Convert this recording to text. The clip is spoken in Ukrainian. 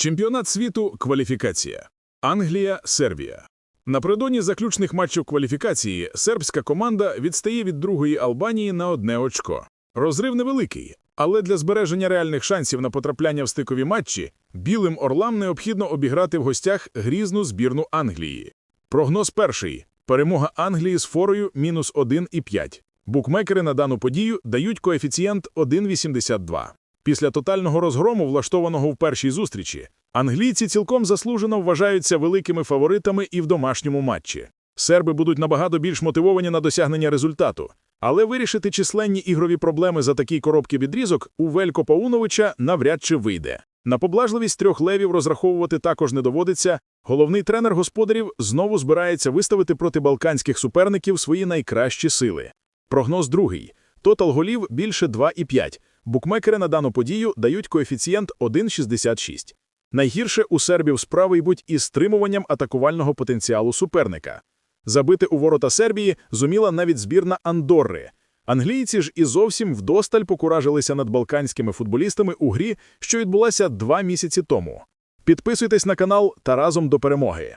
Чемпіонат світу кваліфікація. Англія, Сербія. Напередодні заключних матчів кваліфікації сербська команда відстає від другої Албанії на одне очко. Розрив невеликий, але для збереження реальних шансів на потрапляння в стикові матчі білим орлам необхідно обіграти в гостях грізну збірну Англії. Прогноз перший. Перемога Англії з форою мінус 1,5. Букмекери на дану подію дають коефіцієнт 1,82. Після тотального розгрому, влаштованого в першій зустрічі, англійці цілком заслужено вважаються великими фаворитами і в домашньому матчі. Серби будуть набагато більш мотивовані на досягнення результату, але вирішити численні ігрові проблеми за такий короткий відрізок у Велько Пауновича навряд чи вийде. На поблажливість трьох левів розраховувати також не доводиться. Головний тренер господарів знову збирається виставити проти балканських суперників свої найкращі сили. Прогноз другий. Тотал голів більше 2,5. Букмекери на дану подію дають коефіцієнт 1,66. Найгірше у сербів справи йдуть із стримуванням атакувального потенціалу суперника. Забити у ворота Сербії зуміла навіть збірна Андорри. Англійці ж і зовсім вдосталь покуражилися над балканськими футболістами у грі, що відбулася два місяці тому. Підписуйтесь на канал та разом до перемоги.